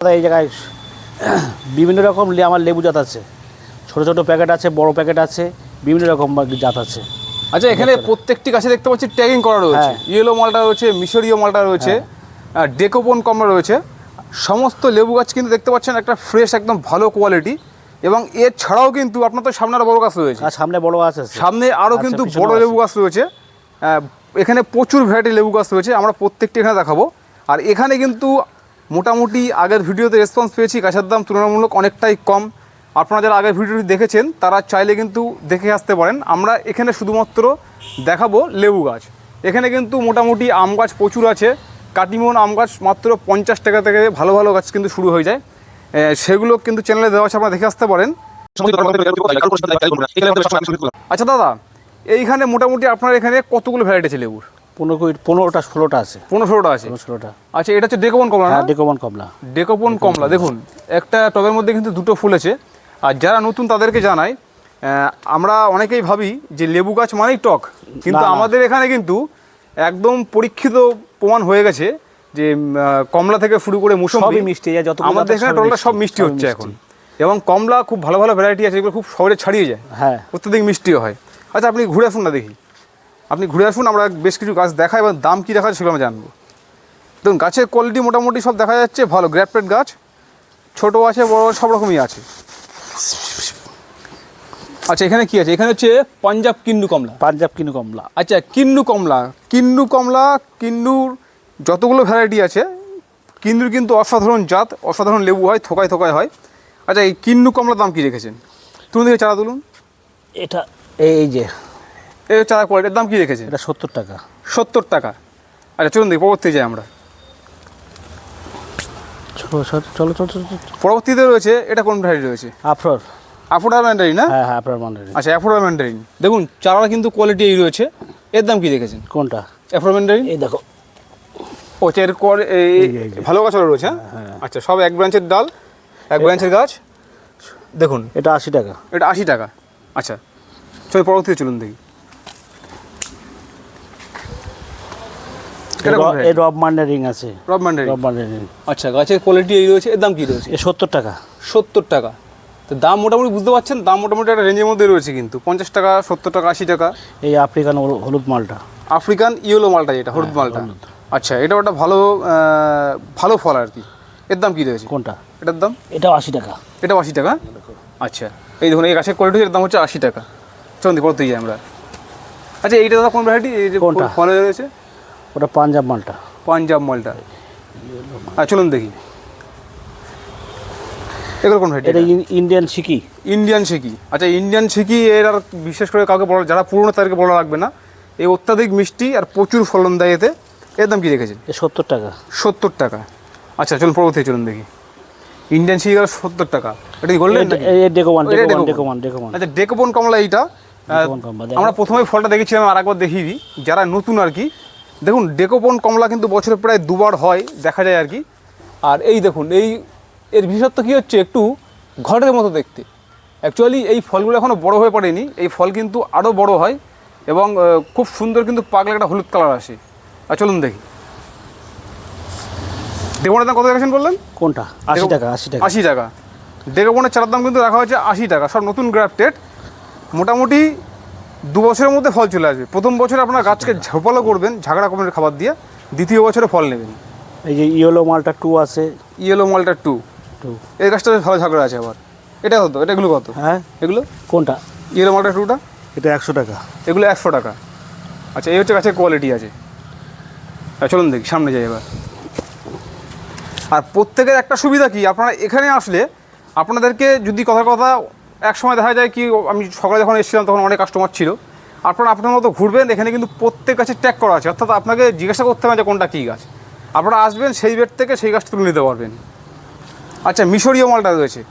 এই জায়গায় বিভিন্ন রকম লে- আমার লেবু জাত আছে। ছোট ছোট প্যাকেট আছে বড় প্যাকেট আছে বিভিন্ন রকম জাত আছে। আচ্ছা এখানে প্রত্যেকটি গাছে দেখতে পাচ্ছি ট্যাগিং করা রয়েছে। হ্যাঁ। ইয়েলো মালটা রয়েছে মিশরীয় মালটা রয়েছে আর ডেকোপন কমলা রয়েছে। সমস্ত লেবু গাছ কিন্তু দেখতে পাচ্ছেন একটা ফ্রেশ একদম ভালো কোয়ালিটি এবং এর ছাড়াও কিন্তু আপনার তো সামনে আরও বড় গাছ রয়েছে। সামনে বড় গাছ আছে। সামনে আরও আচ্ছা, কিন্তু বড় লেবু গাছ রয়েছে। এখানে প্রচুর ভ্যারাইটি লেবু গাছ রয়েছে। আমরা প্রত্যেকটি এখানে দেখাবো। আর এখানে কিন্তু মোটামুটি আগের ভিডিওতে রেসপন্স পেয়েছি গাছের দাম তুলনামূলক অনেকটাই কম। আপনারা যারা আগের ভিডিওটি দেখেছেন তারা চাইলে কিন্তু দেখে আসতে পারেন। আমরা এখানে শুধুমাত্র দেখাবো লেবু গাছ। এখানে কিন্তু মোটামুটি আম গাছ প্রচুর আছে। কাটিমন আম গাছ মাত্র পঞ্চাশ টাকা থেকে ভালো ভালো গাছ কিন্তু শুরু হয়ে যায়। সেগুলো কিন্তু চ্যানেলে দেওয়া আছে আপনারা দেখে আসতে পারেন। আচ্ছা দাদা এইখানে মোটামুটি আপনার এখানে কতগুলো ভ্যারাইটি আছে লেবুর? পনেরো পনেরোটা ষোলোটা আছে। পনেরো ষোলোটা আছে? ষোলোটা। আচ্ছা এটা হচ্ছে কমলা হ্যাঁ ডেকোমন কমলা। কমলা। দেখুন একটা টবের মধ্যে কিন্তু দুটো আর যারা নতুন তাদেরকে জানাই আমরা অনেকেই ভাবি যে লেবু গাছ মানেই টক কিন্তু। আমাদের এখানে কিন্তু একদম পরীক্ষিত প্রমাণ হয়ে গেছে যে কমলা থেকে শুরু করে মুসম্বি মিষ্টি, যা যতগুলো আমাদের এখানে টোলটা সব মিষ্টি, মিষ্টি হচ্ছে এখন। এবং কমলা খুব ভালো ভালো ভ্যারাইটি আছে এগুলো খুব সহজে ছাড়িয়ে যায়। হ্যাঁ। অত্যধিক মিষ্টিও হয়। আচ্ছা আপনি ঘুরে আসুন না দেখি। আপনি ঘুরে আসুন আমরা বেশ কিছু গাছ দেখাই এবং দাম কী দেখা যায় সেগুলো আমরা জানব। দেখুন গাছের কোয়ালিটি মোটামুটি সব দেখা যাচ্ছে ভালো গ্র্যাপটেড গাছ ছোট আছে বড় সব রকমই আছে। আচ্ছা এখানে কি আছে? এখানে হচ্ছে পাঞ্জাব কিন্নু কমলা। পাঞ্জাব কিনু কমলা। আচ্ছা কিন্নু কমলা। কিন্নু কমলা কিন্নুর যতগুলো ভ্যারাইটি আছে কিন্নুর কিন্তু অসাধারণ জাত অসাধারণ লেবু হয় থোকায় থোকায় হয়। আচ্ছা এই কিন্নু কমলার দাম কী রেখেছেন? তুলুন দেখে চারা তুলুন। এটা এই যে এই চারা কোয়ালিটির দাম কী রেখেছে? এটা সত্তর টাকা। সত্তর টাকা। আচ্ছা চলুন দেখি পরবর্তী যাই আমরা। চলো চলো। পরবর্তীতে রয়েছে এটা কোন ভ্যারাইটি রয়েছে? আফরোর। অ্যাফোর্ডার ম্যান্ডারিন না? হ্যাঁ হ্যাঁ আপনার মানে আচ্ছা অ্যাফোর্ডার ম্যান্ডারিন দেখুন চারা কিন্তু কোয়ালিটি এই রয়েছে। এর দাম কি রেখেছেন কোনটা? অ্যাফোর্ডার ম্যান্ডারিন এই দেখো। ও আচ্ছা, এর এই-। ভালো গাছ রয়েছে হ্যাঁ? আচ্ছা সব এক ব্রাঞ্চের ডাল এক ব্রাঞ্চের গাছ। দেখুন। এটা আশি টাকা। এটা আশি টাকা। আচ্ছা চল পরবর্তীতে চলুন দেখি এটা কোন এই রব মান্ডার আছে। রব রব মান্ডার আচ্ছা গাছের কোয়ালিটি এই রয়েছে এর দাম কি রয়েছে? এ সত্তর টাকা। সত্তর টাকা। তো দাম মোটামুটি বুঝতে পারছেন দাম মোটামুটি একটা রেঞ্জের মধ্যে রয়েছে কিন্তু। পঞ্চাশ টাকা সত্তর টাকা আশি টাকা। এই আফ্রিকান হলুদ মালটা। আফ্রিকান ইয়েলো মালটা যেটা হলুদ মালটা। আচ্ছা এটা ওটা ভালো ভালো ফল আর কি। এর দাম কী রয়েছে? কোনটা? এটার দাম? এটাও আশি টাকা। এটাও আশি টাকা? আচ্ছা এই দেখুন এই গাছের কোয়ালিটি এর দাম হচ্ছে আশি টাকা। চলুন দি পড়তেই যাই আমরা। আচ্ছা এইটা দাদা কোন ভ্যারাইটি এই যে কোনটা? ফলে রয়েছে? ওটা পাঞ্জাব মালটা। পাঞ্জাব মালটা। আচ্ছা চলুন দেখি। এগুলো কোন ভ্যারাইটি এটা ইন্ডিয়ান সিকি। ইন্ডিয়ান শিকি আচ্ছা ইন্ডিয়ান শিকি এর আর বিশেষ করে কাউকে বলা যারা পুরনো তাদেরকে বলা লাগবে না। এই অত্যাধিক মিষ্টি আর প্রচুর ফলন দেয় এতে। এর দাম কী রেখেছেন? সত্তর টাকা। সত্তর টাকা। আচ্ছা চলুন পরবর্তী চলুন দেখি। ইন্ডিয়ান গেল সত্তর টাকা। এটা কি গোল্ডেন আচ্ছা ডেকোপন কমলা এইটা। আমরা প্রথমে ফলটা দেখেছিলাম আর একবার দেখিয়ে দিই। যারা নতুন আর কি দেখুন ডেকোপন কমলা কিন্তু বছরে প্রায় দুবার হয় দেখা যায় আর কি। আর এই দেখুন এই এর বিশেষত্ব কী হচ্ছে? একটু ঘরের মতো দেখতে। অ্যাকচুয়ালি এই ফলগুলো এখনও বড় হয়ে পড়েনি। এই ফল কিন্তু আরও বড় হয় এবং খুব সুন্দর কিন্তু পাকলে একটা হলুদ কালার আসে। আর চলুন দেখি। ডেকোপনের দাম কত রেখেছেন বললেন? কোনটা? আশি টাকা আশি টাকা। আশি টাকা। ডেকোপনের চারার দাম কিন্তু রাখা হয়েছে আশি টাকা। সব নতুন গ্রাফটেড। মোটামুটি দু বছরের মধ্যে ফল চলে আসবে। প্রথম বছরে আপনার গাছকে ঝোপালো করবেন ঝাগড়া কমের খাবার দিয়ে দ্বিতীয় বছরে ফল নেবেন। এই যে ইয়েলো মালটা টু আছে। ইয়েলো মালটা টু টু এই গাছটা ভালো ঝাগড়া আছে আবার। এটা কত? এটা এগুলো কত? হ্যাঁ। এগুলো? কোনটা? ইয়েলো মালটা টুটা এটা একশো টাকা। এগুলো একশো টাকা। আচ্ছা এই হচ্ছে গাছের কোয়ালিটি আছে। আর চলুন দেখি সামনে যাই এবার। আর প্রত্যেকের একটা সুবিধা কি? আপনারা এখানে আসলে আপনাদেরকে যদি কথা কথা এক সময় দেখা যায় কি আমি সকালে যখন এসেছিলাম তখন অনেক কাস্টমার ছিল। আপনারা আপনার মতো ঘুরবেন এখানে কিন্তু প্রত্যেক গাছে ট্যাগ করা আছে। অর্থাৎ আপনাকে জিজ্ঞাসা করতে হবে যে কোনটা কী গাছ। আপনারা আসবেন সেই বেড থেকে সেই গাছটা তুলে নিতে পারবেন। আচ্ছা মিশরীয় মালটা রয়েছে।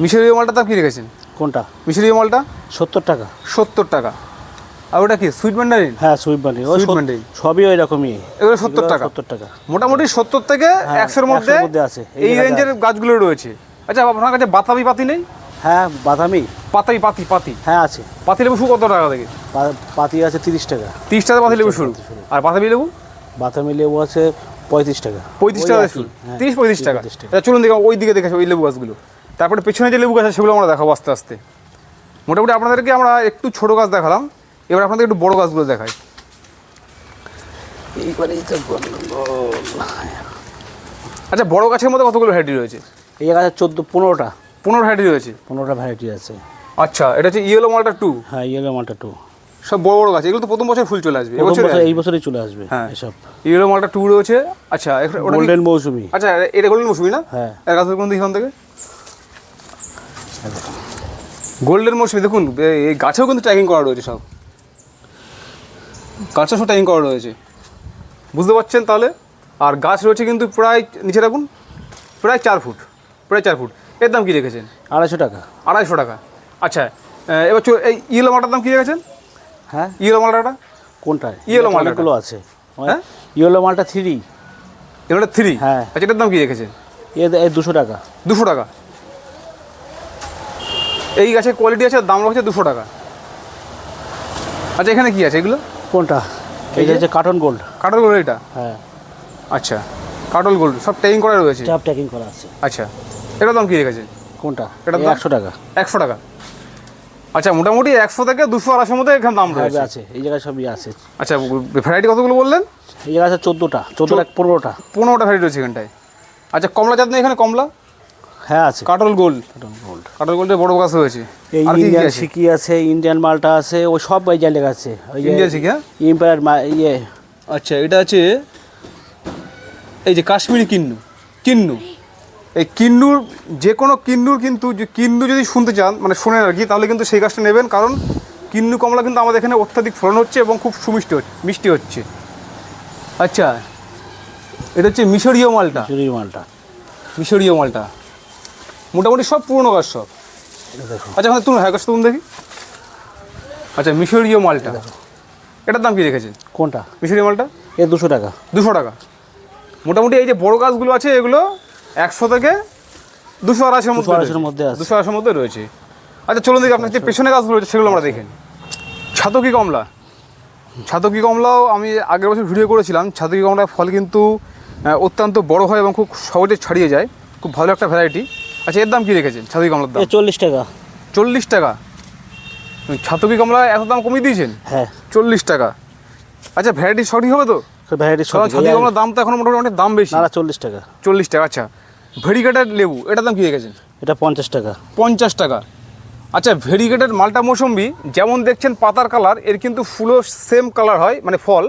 মিশরীয় মালটা দাম কী রেখেছেন? কোনটা? মিশরীয় মালটা? সত্তর টাকা। সত্তর টাকা। আর ওটা কি সুইট ম্যান্ডারিন হ্যাঁ সুইট Sweet সত- Mandarin। সবই ওই রকমই। এগুলো 70 টাকা? সত্তর টাকা। মোটামুটি সত্তর থেকে হ্যাঁ, একশোর মধ্যে 100 র মধ্যে আছে। এই এই রেঞ্জের গাছগুলো রয়েছে। আচ্ছা আপনার কাছে বাতাবি পাতি নেই? হ্যাঁ বাদামি। পাতাই পাতি পাতি? হ্যাঁ আছে। পাতি লেবু শুরু কত টাকা থেকে? পাতি আছে তিরিশ টাকা। তিরিশ টাকা পাতি লেবু শুরু। আর পাতাবি লেবু? বাতামি লেবু আছে পঁয়ত্রিশ টাকা। পঁয়ত্রিশ টাকা শুরু। হ্যাঁ, তিরিশ পঁয়ত্রিশ টাকা। চলুন দেখো ওই দিকে দেখে ওই লেবু গাছগুলো। তারপরে পেছনে যে লেবু গাছ আছে সেগুলো আমরা দেখাবো আস্তে আস্তে। মোটামুটি আপনাদেরকে আমরা একটু ছোট গাছ দেখালাম। এবার আপনাদের একটু বড় গাছগুলো দেখাই। আচ্ছা বড় গাছের মধ্যে কতগুলো ভ্যারাইটি রয়েছে? এই গাছে চোদ্দ পনেরোটা। পনেরো ভ্যারাইটি রয়েছে? পনেরোটা ভ্যারাইটি আছে। আচ্ছা এটা হচ্ছে ইয়েলো মালটা টু হ্যাঁ ইয়েলো মালটা টু সব বড় বড় গাছ এগুলো তো প্রথম বছর ফুল চলে আসবে এবছরে? বছর এই বছরই চলে আসবে হ্যাঁ। এসব। ইয়েলো মালটা টু রয়েছে আচ্ছা গোল্ডেন মৌসুমি। আচ্ছা এটা গোল্ডেন মৌসুমি না? হ্যাঁ। এক গাছ দেখুন এখান থেকে। গোল্ডেন মৌসুমি দেখুন এই গাছেও কিন্তু ট্যাগিং করা রয়েছে সব। গাছেও সব ট্যাগিং করা রয়েছে। বুঝতে পারছেন তাহলে? আর গাছ রয়েছে কিন্তু প্রায় নিচে রাখুন প্রায় চার ফুট প্রায় চার ফুট। এর দাম কী রেখেছেন? আড়াইশো টাকা। আড়াইশো টাকা। আচ্ছা এবার এই ইয়েলো মালটার দাম কী রেখেছেন? হ্যাঁ। ইয়েলো মালটাটা কোনটা? ইয়েলো মালটা। অনেকগুলো আছে। হ্যাঁ? ইয়েলো মালটা থ্রি এগুলো থ্রি হ্যাঁ। আচ্ছা এটার দাম কী রেখেছেন? এ দুশো টাকা। দুশো টাকা। এই গাছের কোয়ালিটি আছে দাম রয়েছে দুশো টাকা। আচ্ছা এখানে কি আছে এগুলো? কোনটা? এই যে? হচ্ছে কার্টন গোল্ড কাটল গোল্ড এটা? হ্যাঁ। আচ্ছা কাটল গোল্ড সব ট্যাগিং করা রয়েছে? সব ট্যাকিং করা আছে। আচ্ছা। এটার দাম কী রেখেছে কোনটা? এটা এই? একশো টাকা। একশো টাকা। আচ্ছা মোটামুটি একশো থেকে দুশো আড়াইশোর মধ্যে এখানে দাম রয়েছে। আছে এই জায়গায় সবই আছে। আচ্ছা ভ্যারাইটি কতগুলো বললেন? এই জায়গায় আছে চোদ্দোটা চোদ্দোটা পনেরোটা। পনেরোটা ভ্যারাইটি রয়েছে এখানটায়। আচ্ছা কমলা জাত নেই এখানে? কমলা? হ্যাঁ আছে। কাটল গোল্ড। Carton gold. কাটল গোল্ডের বড় গাছ রয়েছে। এই ইন্ডিয়ান আছে? সিকি আছে ইন্ডিয়ান মালটা আছে ওই সব ওই জায়গায় আছে ওই ইন্ডিয়ান সিকি, হ্যাঁ? ইম্পায়ার ইয়ে। আচ্ছা এটা আছে এই যে কাশ্মীরি কিন্নু। কিন্নু। এই কিন্নুর যে কোনো কিন্নুর কিন্তু যে কিন্নু যদি শুনতে চান মানে শোনেন আর কি তাহলে কিন্তু সেই গাছটা নেবেন কারণ কিন্নু কমলা কিন্তু আমাদের এখানে অত্যাধিক ফলন হচ্ছে এবং খুব সুমিষ্টি হচ্ছে মিষ্টি হচ্ছে। আচ্ছা এটা হচ্ছে মিশরীয় মালটা। চুরি মালটা। মিশরীয় মালটা। মোটামুটি সব পুরনো গাছ সব। আচ্ছা আমাদের তুলুন হ্যাঁ গাছ তুলুন দেখি। আচ্ছা মিশরীয় মালটা। এটার দাম কি রেখেছেন? কোনটা? মিশরীয় মালটা? এ দুশো টাকা। দুশো টাকা। মোটামুটি এই যে বড় গাছগুলো আছে এগুলো একশো থেকে দুশো আড়াইশোর মধ্যে দুশো আড়াইশোর মধ্যে দুশো আড়াইশোর মধ্যে রয়েছে। আচ্ছা চলুন দেখি আপনার যে পেছনে গাছগুলো রয়েছে সেগুলো আমরা দেখেন ছাতকি কমলা। ছাতকি কমলাও আমি আগের বছর ভিডিও করেছিলাম। ছাতকি কমলার ফল কিন্তু অত্যন্ত বড় হয় এবং খুব সহজে ছাড়িয়ে যায়। খুব ভালো একটা ভ্যারাইটি আচ্ছা এর দাম কী রেখেছেন ছাতকি কমলার দাম? চল্লিশ টাকা। চল্লিশ টাকা। ছাতকি কমলা এত দাম কমিয়ে দিয়েছেন? হ্যাঁ। চল্লিশ টাকা। আচ্ছা ভ্যারাইটি সঠিক হবে তো? ভ্যারাইটি ছাতকি কমলার দাম তো এখন মোটামুটি অনেক দাম বেশি। চল্লিশ টাকা। চল্লিশ টাকা আচ্ছা। ভেরিগেটেড লেবু এটার দাম কী রেখেছেন এটা পঞ্চাশ টাকা। পঞ্চাশ টাকা। আচ্ছা ভেরিগেটেড মালটা মৌসম্বি যেমন দেখছেন পাতার কালারের কিন্তু ফুলও সেম কালার হয় মানে ফল।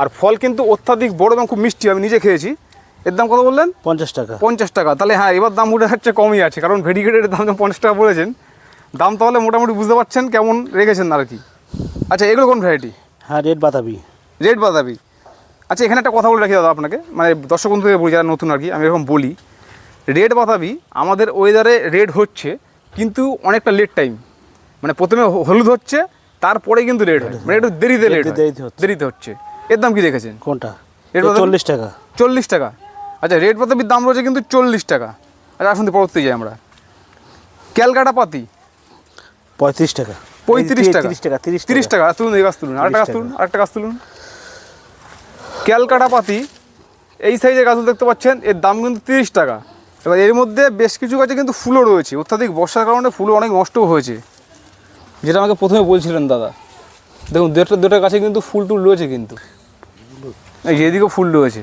আর ফল কিন্তু অত্যাধিক বড় এবং খুব মিষ্টি আমি নিজে খেয়েছি। এর দাম কত বললেন? পঞ্চাশ টাকা। পঞ্চাশ টাকা। তাহলে হ্যাঁ এবার দাম উঠে যাচ্ছে কমই আছে কারণ ভেরিগেটের দাম যখন পঞ্চাশ টাকা বলেছেন। দাম তাহলে মোটামুটি বুঝতে পারছেন কেমন রেখেছেন আর কি। আচ্ছা এগুলো কোন ভ্যারাইটি হ্যাঁ রেড বাতাবি রেড বাদাবি আচ্ছা এখানে একটা কথা বলে রাখি দাদা আপনাকে। মানে দর্শক বন্ধু থেকে বলি যারা নতুন আর কি আমি এরকম বলি। রেড বাতাবি আমাদের ওয়েদারে রেড হচ্ছে কিন্তু অনেকটা লেট টাইম মানে প্রথমে হলুদ হচ্ছে তারপরে কিন্তু রেড হয়। মানে একটু দেরিতে লেট দেরিতে- দেরিতে হচ্ছে। এর দাম কি রেখেছেন কোনটা? রেড? চল্লিশ টাকা। চল্লিশ টাকা। আচ্ছা রেড পাতাবির দাম রয়েছে কিন্তু চল্লিশ টাকা। আচ্ছা আসুন পরবর্তী যাই আমরা। ক্যালকাটা পাতি। পঁয়ত্রিশ টাকা। পঁয়ত্রিশ টাকা। তিরিশ টাকা তিরিশ তিরিশ টাকা। তুলুন এই গাছ তুলুন। আরেকটা গাছ তুলুন আরেকটা গাছ তুলুন। ক্যালকাটা পাতি এই সাইজের গাছগুলো দেখতে পাচ্ছেন এর দাম কিন্তু তিরিশ টাকা। এবার এর মধ্যে বেশ কিছু গাছে কিন্তু ফুলও রয়েছে। অত্যাধিক বর্ষার কারণে ফুলও অনেক নষ্টও হয়েছে। যেটা আমাকে প্রথমে বলছিলেন দাদা। দেখুন দুটা দুটা গাছে কিন্তু ফুল টুল রয়েছে কিন্তু। এই যে এদিকেও ফুল রয়েছে।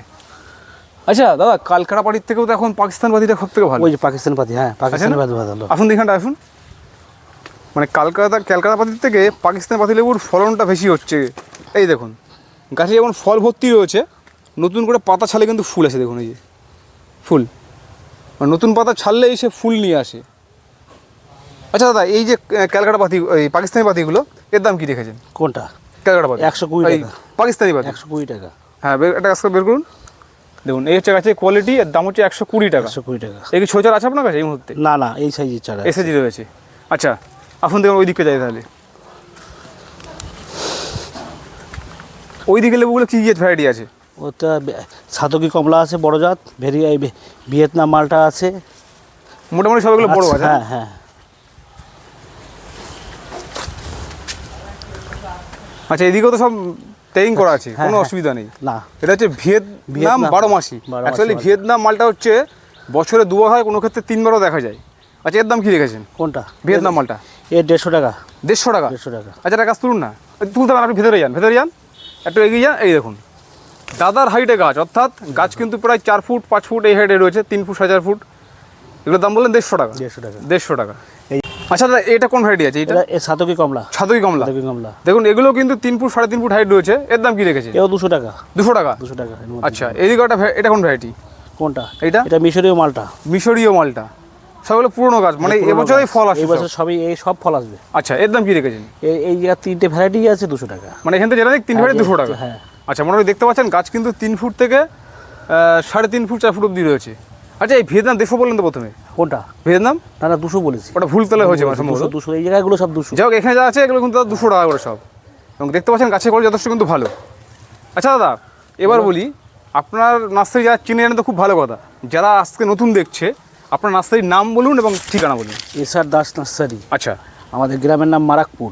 আচ্ছা দাদা কালকাটা পাটির থেকেও তো এখন পাকিস্তান পাতিটা সব থেকে ভালো। ওই যে পাকিস্তান পাতি হ্যাঁ পাকিস্তানি? পাতি ভালো আসুন এখানটা আসুন। মানে কালকাতা ক্যালকাটা পাতির থেকে পাকিস্তান পাতি লেবুর ফলনটা বেশি হচ্ছে। এই দেখুন গাছে যেমন ফল ভর্তি রয়েছে নতুন করে পাতা ছালে কিন্তু ফুল আছে দেখুন এই যে। ফুল। নতুন পাতা ছাড়লেই সে ফুল নিয়ে আসে। আচ্ছা দাদা এই যে ক্যালকাটা পাতি এই পাকিস্তানি পাতিগুলো এর দাম কী রেখেছেন? কোনটা? ক্যালকাটা পাতি। একশো কুড়ি টাকা। পাকিস্তানি পাতি। একশো কুড়ি টাকা। হ্যাঁ একটা গাছ করে বের করুন। দেখুন এই হচ্ছে গাছের কোয়ালিটি এর দাম হচ্ছে একশো কুড়ি টাকা। একশো কুড়ি টাকা। এই কি ছোচার আছে আপনার কাছে এই মুহূর্তে? না না এই সাইজের চারা। এসএজি রয়েছে। আচ্ছা আসুন দেখুন ওই দিকে যাই তাহলে। ওই দিকে লেবুগুলো কী কী ভ্যারাইটি আছে? ওটা সাতকি কমলা আছে বড় জাত ভেরি ভিয়েতনাম মালটা আছে। মোটামুটি সবগুলো বড় আছে হ্যাঁ হ্যাঁ। আচ্ছা এদিকেও তো সব ট্যাগিং করা আছে হ্যাঁ, কোনো হ্যাঁ। অসুবিধা নেই। না। এটা হচ্ছে ভিয়েতনাম ভিয়েতনাম। বারো মাসি। অ্যাকচুয়ালি ভিয়েতনাম মালটা হচ্ছে বছরে দুবার হয় কোনো ক্ষেত্রে তিনবারও দেখা যায়। আচ্ছা এর দাম কি রেখেছেন? কোনটা? ভিয়েতনাম মালটা। এ দেড়শো টাকা। দেড়শো টাকা? দেড়শো টাকা। আচ্ছা একটা গাছ তুলুন না। তুলতে পারেন আপনি ভেতরে যান ভেতরে যান একটু এগিয়ে যান এই দেখুন। দাদার হাইটে গাছ অর্থাৎ গাছ কিন্তু প্রায় চার ফুট পাঁচ ফুট এই হাইটে রয়েছে তিন ফুট চার ফুট। এগুলোর দাম বললেন দেড়শো টাকা। দেড়শো টাকা। দেড়শো টাকা। আচ্ছা দাদা এটা কোন ভ্যারাইটি আছে এটা এটা এ সাতকি কমলা। ছাদই কমলা। সাতকি কমলা। দেখুন এগুলো কিন্তু তিন ফুট সাড়ে তিন ফুট হাইট রয়েছে। এর দাম কি রেখেছে? এও দুশো টাকা। দুশো টাকা? দুশো টাকা। আচ্ছা এদিকে একটা এটা কোন ভ্যারাইটি কোনটা? এইটা? এটা মিশরীয় মালটা। মিশরীয় মালটা। সবগুলো পুরনো গাছ মানে এবছরই ফল আসছে এই বছর সবই এই সব ফল আসবে। আচ্ছা এর দাম কি রেখেছেন? এই এই তিনটে ভ্যারাইটি আছে দুশো টাকা। মানে এখান থেকে যেটা তিন ভ্যারাইটি দুশো টাকা। হ্যাঁ। আচ্ছা মোটামুটি দেখতে পাচ্ছেন গাছ কিন্তু তিন ফুট থেকে সাড়ে তিন ফুট চার ফুট অব্দি রয়েছে। আচ্ছা এই ভিয়েতনাম দেশও বললেন তো প্রথমে। কোনটা? ভিয়েতনাম না না দুশো বলেছি। ওটা ভুল তলে হয়েছে মানে দুশো দুশো এই জায়গাগুলো সব দুশো। যাই হোক এখানে যা আছে এগুলো কিন্তু তার দুশো টাকা করে সব। এবং দেখতে পাচ্ছেন গাছের কোয়ালিটি যথেষ্ট কিন্তু ভালো। আচ্ছা দাদা এবার বলি আপনার নার্সারি যারা চিনে জানেন তো খুব ভালো কথা। যারা আজকে নতুন দেখছে আপনার নার্সারির নাম বলুন এবং ঠিকানা বলুন। SR Das nursery. আচ্ছা। আমাদের গ্রামের নাম মারাকপুর।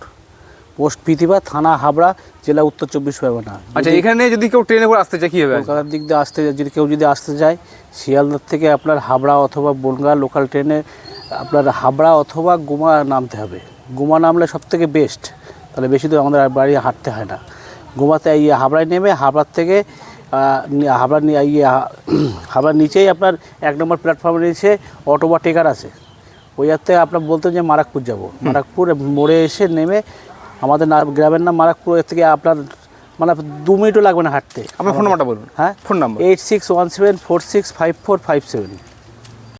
পোস্ট পিতিবা থানা হাবড়া জেলা উত্তর চব্বিশ পরগনা। আচ্ছা এখানে যদি কেউ ট্রেনে করে আসতে চায় কীভাবে আসবে? কলকাতার দিক দিয়ে আসতে যদি কেউ যদি আসতে চায় শিয়ালদার থেকে আপনার হাবড়া অথবা বনগা লোকাল ট্রেনে আপনার হাবড়া অথবা গুমা নামতে হবে। গুমা নামলে সব থেকে বেস্ট তাহলে বেশি দূর আমাদের বাড়ি হাঁটতে হয় না। গুমাতে ইয়ে হাবড়ায় নেমে হাবড়ার থেকে হাবড়া ইয়ে হাবড়ার নিচেই আপনার এক নম্বর প্ল্যাটফর্মে নিচে অটো বা টেকার আছে। ওই হাতে আপনার বলতেন যে মারাকপুর যাব। মারাকপুর মোড়ে এসে নেমে আমাদের না গ্রামের নাম মারাকপুর থেকে আপনার মানে দু মিনিটও লাগবে না হাঁটতে। আপনার ফোন নাম্বারটা বলুন। হ্যাঁ? Phone number eight six one seven four six five four five seven